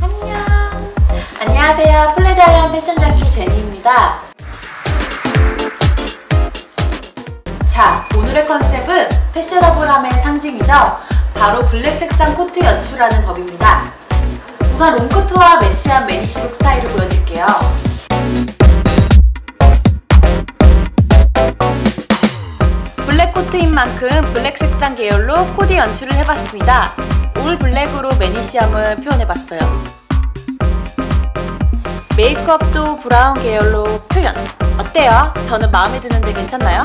안녕. 안녕하세요. 플레다이언 패션 자키 제니입니다. 자, 오늘의 컨셉은 패셔너블함의 상징이죠. 바로 블랙 색상 코트 연출하는 법입니다. 우선 롱코트와 매치한 매니시룩 스타일을 보여드릴게요. 블랙 코트인 만큼 블랙 색상 계열로 코디 연출을 해봤습니다. 올 블랙으로 매니시엄을 표현해봤어요. 메이크업도 브라운 계열로 표현. 어때요? 저는 마음에 드는데 괜찮나요?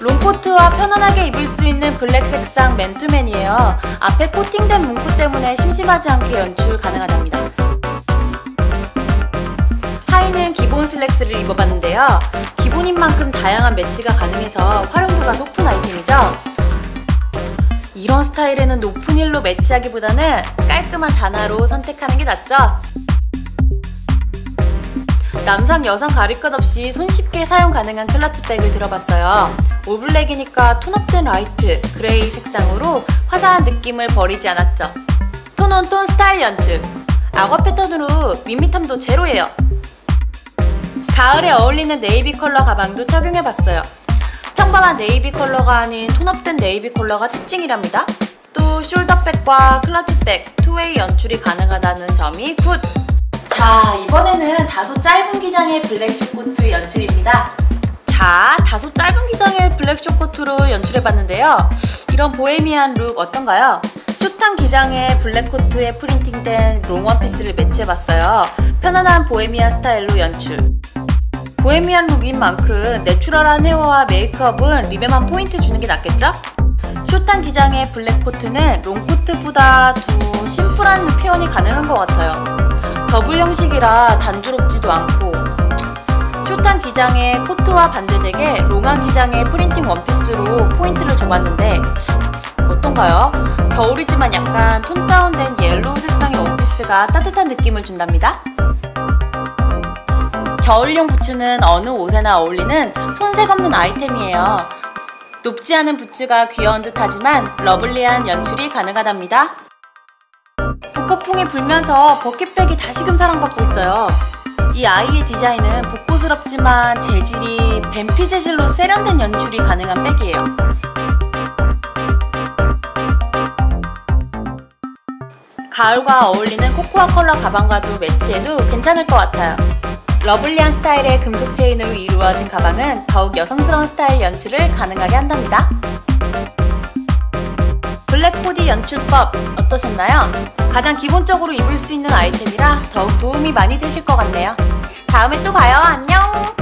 롱코트와 편안하게 입을 수 있는 블랙 색상 맨투맨이에요. 앞에 코팅된 문구 때문에 심심하지 않게 연출 가능하답니다. 하의는 기본 슬랙스를 입어봤는데요. 기본인 만큼 다양한 매치가 가능해서 활용도가 높은 아이템이죠. 이런 스타일에는 높은 힐로 매치하기보다는 깔끔한 단화로 선택하는 게 낫죠? 남성 여성 가릴 것 없이 손쉽게 사용 가능한 클러치백을 들어봤어요. 올블랙이니까 톤업된 라이트, 그레이 색상으로 화사한 느낌을 버리지 않았죠. 톤온톤 스타일 연출. 악어 패턴으로 밋밋함도 제로예요. 가을에 어울리는 네이비 컬러 가방도 착용해봤어요. 평범한 네이비 컬러가 아닌 톤업된 네이비 컬러가 특징이랍니다. 또 숄더백과 클러치백, 투웨이 연출이 가능하다는 점이 굿! 자, 이번에는 다소 짧은 기장의 블랙 숏코트 연출입니다. 자, 다소 짧은 기장의 블랙 숏코트로 연출해봤는데요. 이런 보헤미안 룩 어떤가요? 숏한 기장의 블랙 코트에 프린팅된 롱 원피스를 매치해봤어요. 편안한 보헤미안 스타일로 연출. 보헤미안 룩인 만큼 내추럴한 헤어와 메이크업은 립에만 포인트 주는 게 낫겠죠? 숏한 기장의 블랙 코트는 롱 코트보다 더 심플한 표현이 가능한 것 같아요. 더블 형식이라 단조롭지도 않고 숏한 기장의 코트와 반대되게 롱한 기장의 프린팅 원피스로 포인트를 줘봤는데 어떤가요? 겨울이지만 약간 톤 다운된 옐로우 색상의 원피스가 따뜻한 느낌을 준답니다. 겨울용 부츠는 어느 옷에나 어울리는 손색 없는 아이템이에요. 높지 않은 부츠가 귀여운 듯 하지만 러블리한 연출이 가능하답니다. 복고풍이 불면서 버킷백이 다시금 사랑받고 있어요. 이 아이의 디자인은 복고스럽지만 재질이 뱀피 재질로 세련된 연출이 가능한 백이에요. 가을과 어울리는 코코아 컬러 가방과도 매치해도 괜찮을 것 같아요. 러블리한 스타일의 금속 체인으로 이루어진 가방은 더욱 여성스러운 스타일 연출을 가능하게 한답니다. 블랙 코디 연출법 어떠셨나요? 가장 기본적으로 입을 수 있는 아이템이라 더욱 도움이 많이 되실 것 같네요. 다음에 또 봐요. 안녕!